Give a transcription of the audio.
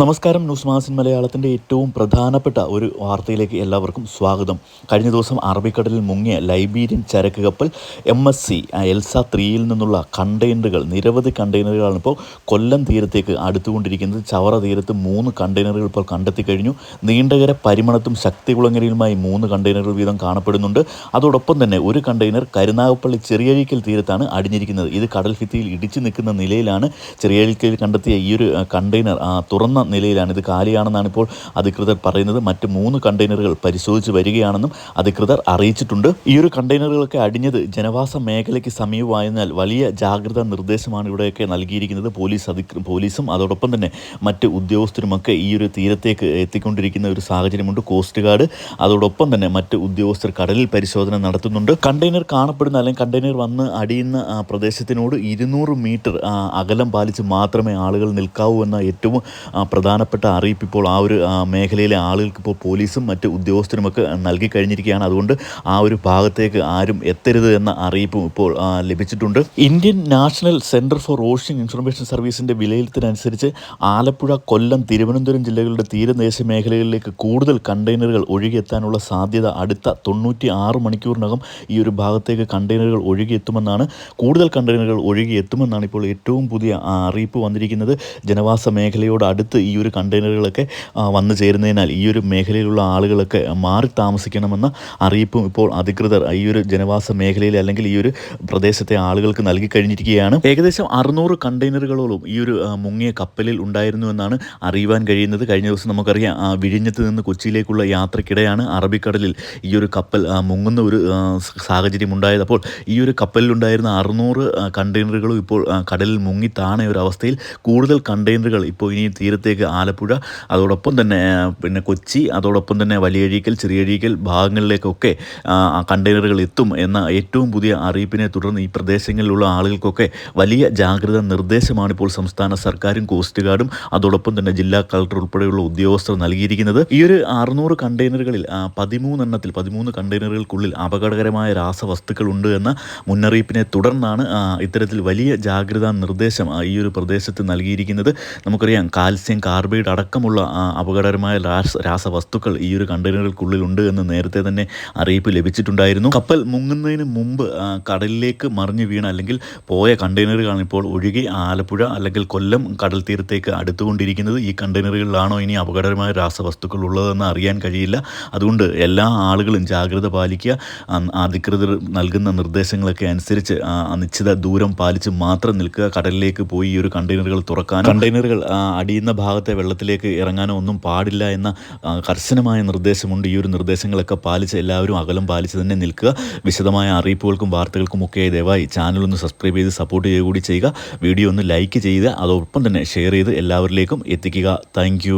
നമസ്കാരം. ന്യൂസ് മാസിൻ മലയാളത്തിന്റെ ഏറ്റവും പ്രധാനപ്പെട്ട ഒരു വാർത്തയിലേക്ക് എല്ലാവർക്കും സ്വാഗതം. കഴിഞ്ഞ ദിവസം അറബിക്കടലിൽ മുങ്ങിയ ലൈബീരിയൻ ചരക്ക് കപ്പൽ എം എസ് സി എൽസ ത്രീയിൽ നിന്നുള്ള കണ്ടെയ്നറുകൾ നിരവധി കണ്ടെയ്നറുകളാണ് ഇപ്പോൾ കൊല്ലം തീരത്തേക്ക് അടുത്തുകൊണ്ടിരിക്കുന്നത്. ചവറ തീരത്ത് മൂന്ന് കണ്ടെയ്നറുകൾ ഇപ്പോൾ കണ്ടെത്തി കഴിഞ്ഞു. നീണ്ടകര പരിമണത്തും ശക്തികുളങ്ങരയിലുമായി മൂന്ന് കണ്ടെയ്നറുകൾ വീതം കാണപ്പെടുന്നുണ്ട്. അതോടൊപ്പം തന്നെ ഒരു കണ്ടെയ്നർ കരുനാഗപ്പള്ളി ചെറിയഴിക്കൽ തീരത്താണ് അടിഞ്ഞിരിക്കുന്നത്. ഇത് കടൽ ഭിത്തിയിൽ ഇടിച്ചു നിൽക്കുന്ന നിലയിലാണ് ചെറിയഴിക്കൽ കണ്ടെത്തിയ ഈ ഒരു കണ്ടെയ്നർ തുറന്ന നിലയിലാണ്. ഇത് കാലിയാണെന്നാണ് ഇപ്പോൾ അധികൃതർ പറയുന്നത്. മറ്റ് മൂന്ന് കണ്ടെയ്നറുകൾ പരിശോധിച്ച് വരികയാണെന്നും അധികൃതർ അറിയിച്ചിട്ടുണ്ട്. ഈ ഒരു കണ്ടെയ്നറുകളൊക്കെ അടിഞ്ഞത് ജനവാസ മേഖലയ്ക്ക് സമീപമായതിനാൽ വലിയ ജാഗ്രതാ നിർദ്ദേശമാണ് ഇവിടെയൊക്കെ നൽകിയിരിക്കുന്നത്. പോലീസ് അധികൃ പോലീസും അതോടൊപ്പം തന്നെ മറ്റ് ഉദ്യോഗസ്ഥരുമൊക്കെ ഈ ഒരു തീരത്തേക്ക് എത്തിക്കൊണ്ടിരിക്കുന്ന ഒരു സാഹചര്യമുണ്ട്. കോസ്റ്റ് ഗാർഡ് അതോടൊപ്പം തന്നെ മറ്റ് ഉദ്യോഗസ്ഥർ കടലിൽ പരിശോധന നടത്തുന്നുണ്ട്. കണ്ടെയ്നർ കാണപ്പെടുന്ന അല്ലെങ്കിൽ കണ്ടെയ്നർ വന്ന് അടിയുന്ന പ്രദേശത്തിനോട് ഇരുന്നൂറ് മീറ്റർ അകലം പാലിച്ച് മാത്രമേ ആളുകൾ നിൽക്കാവൂ എന്ന ഏറ്റവും പ്രധാനപ്പെട്ട അറിയിപ്പ് ഇപ്പോൾ ആ ഒരു മേഖലയിലെ ആളുകൾക്ക് ഇപ്പോൾ പോലീസും മറ്റ് ഉദ്യോഗസ്ഥരുമൊക്കെ നൽകി കഴിഞ്ഞിരിക്കുകയാണ്. അതുകൊണ്ട് ആ ഒരു ഭാഗത്തേക്ക് ആരും എത്തരുത് എന്ന അറിയിപ്പും ഇപ്പോൾ ലഭിച്ചിട്ടുണ്ട്. Indian national centre for ocean information സർവീസിന്റെ വിലയിരുത്തലനുസരിച്ച് ആലപ്പുഴ കൊല്ലം തിരുവനന്തപുരം ജില്ലകളുടെ തീരദേശ മേഖലകളിലേക്ക് കൂടുതൽ കണ്ടെയ്നറുകൾ ഒഴുകിയെത്താനുള്ള സാധ്യത അടുത്ത തൊണ്ണൂറ്റി ആറ് മണിക്കൂറിനകം ഈ ഒരു ഭാഗത്തേക്ക് കണ്ടെയ്നറുകൾ ഒഴുകിയെത്തുമെന്നാണ് കൂടുതൽ കണ്ടെയ്നറുകൾ ഒഴുകിയെത്തുമെന്നാണ് ഇപ്പോൾ ഏറ്റവും പുതിയ അറിയിപ്പ് വന്നിരിക്കുന്നത്. ജനവാസ മേഖലയോട് അടുത്ത് ഈ ഒരു കണ്ടെയ്നറുകളൊക്കെ വന്നു ചേരുന്നതിനാൽ ഈ ഒരു മേഖലയിലുള്ള ആളുകളൊക്കെ മാറി താമസിക്കണമെന്ന അറിയിപ്പും ഇപ്പോൾ അധികൃതർ ഈ ഒരു ജനവാസ മേഖലയിൽ അല്ലെങ്കിൽ ഈ ഒരു പ്രദേശത്തെ ആളുകൾക്ക് നൽകി കഴിഞ്ഞിരിക്കുകയാണ് ഏകദേശം അറുന്നൂറ് കണ്ടെയ്നറുകളോളം ഈ ഒരു മുങ്ങിയ കപ്പലിൽ ഉണ്ടായിരുന്നു എന്നാണ് അറിയുവാൻ കഴിയുന്നത്. കഴിഞ്ഞ ദിവസം നമുക്കറിയാം വിഴിഞ്ഞത്ത് നിന്ന് കൊച്ചിയിലേക്കുള്ള യാത്രക്കിടെയാണ് അറബിക്കടലിൽ ഈ ഒരു കപ്പൽ മുങ്ങുന്ന ഒരു സാഹചര്യം ഉണ്ടായത്. അപ്പോൾ ഈ ഒരു കപ്പലിലുണ്ടായിരുന്ന അറുന്നൂറ് കണ്ടെയ്നറുകളും ഇപ്പോൾ കടലിൽ മുങ്ങി താണ ഒരു അവസ്ഥയിൽ കൂടുതൽ കണ്ടെയ്നറുകൾ ഇപ്പോൾ ഇനി തീരത്തേക്ക് ആലപ്പുഴ അതോടൊപ്പം തന്നെ പിന്നെ കൊച്ചി അതോടൊപ്പം തന്നെ വലിയഴീക്കൽ ചെറിയഴീക്കൽ ഭാഗങ്ങളിലേക്കൊക്കെ കണ്ടെയ്നറുകൾ എത്തും എന്ന ഏറ്റവും പുതിയ അറിയിപ്പിനെ തുടർന്ന് ഈ പ്രദേശങ്ങളിലുള്ള ആളുകൾക്കൊക്കെ വലിയ ജാഗ്രതാ നിർദ്ദേശമാണ് ഇപ്പോൾ സംസ്ഥാന സർക്കാരും കോസ്റ്റ് ഗാർഡും അതോടൊപ്പം തന്നെ ജില്ലാ കളക്ടർ ഉൾപ്പെടെയുള്ള ഉദ്യോഗസ്ഥർ നൽകിയിരിക്കുന്നത്. ഈ ഒരു അറുന്നൂറ് കണ്ടെയ്നറുകളിൽ പതിമൂന്നെണ്ണത്തിൽ പതിമൂന്ന് കണ്ടെയ്നറുകൾക്കുള്ളിൽ അപകടകരമായ രാസവസ്തുക്കൾ ഉണ്ട് എന്ന മുന്നറിയിപ്പിനെ തുടർന്നാണ് ഇത്തരത്തിൽ വലിയ ജാഗ്രതാ നിർദ്ദേശം ഈ ഒരു പ്രദേശത്ത് നൽകിയിരിക്കുന്നത്. നമുക്കറിയാം കാൽസ്യം കാർബൈഡ് അടക്കമുള്ള അപകടകരമായ രാസ രാസവസ്തുക്കൾ ഈ ഒരു കണ്ടെയ്നറുകൾക്കുള്ളിൽ ഉണ്ട് എന്ന് നേരത്തെ തന്നെ അറിയിപ്പ് ലഭിച്ചിട്ടുണ്ടായിരുന്നു. കപ്പൽ മുങ്ങുന്നതിന് മുമ്പ് കടലിലേക്ക് മറിഞ്ഞു വീണ അല്ലെങ്കിൽ പോയ കണ്ടെയ്നറുകളാണ് ഇപ്പോൾ ഒഴുകി ആലപ്പുഴ അല്ലെങ്കിൽ കൊല്ലം കടൽ തീരത്തേക്ക് അടുത്തുകൊണ്ടിരിക്കുന്നത്. ഈ കണ്ടെയ്നറുകളിലാണോ ഇനി അപകടകരമായ രാസവസ്തുക്കൾ ഉള്ളതെന്ന് അറിയാൻ കഴിയില്ല. അതുകൊണ്ട് എല്ലാ ആളുകളും ജാഗ്രത പാലിക്കുക. അധികൃതർ നൽകുന്ന നിർദ്ദേശങ്ങളൊക്കെ അനുസരിച്ച് നിശ്ചിത ദൂരം പാലിച്ച് മാത്രം നിൽക്കുക. കടലിലേക്ക് പോയി ഈ ഒരു കണ്ടെയ്നറുകൾ തുറക്കാൻ കണ്ടെയ്നറുകൾ അടിയുന്ന അടിയുന്ന ഭാഗത്തെ വെള്ളത്തിലേക്ക് ഇറങ്ങാനോ ഒന്നും പാടില്ല എന്ന കർശനമായ നിർദ്ദേശമുണ്ട്. ഈ ഒരു നിർദ്ദേശങ്ങളൊക്കെ പാലിച്ച് എല്ലാവരും അകലം പാലിച്ച് തന്നെ നിൽക്കുക. വിശദമായ അറിയിപ്പുകൾക്കും വാർത്തകൾക്കും ഒക്കെ ദയവായി ചാനൽ ഒന്ന് സബ്സ്ക്രൈബ് ചെയ്ത് സപ്പോർട്ട് ചെയ്യുക കൂടി ചെയ്യുക. വീഡിയോ ഒന്ന് ലൈക്ക് ചെയ്യുക അതോടൊപ്പം തന്നെ ഷെയർ ചെയ്ത് എല്ലാവരിലേക്കും എത്തിക്കുക. താങ്ക്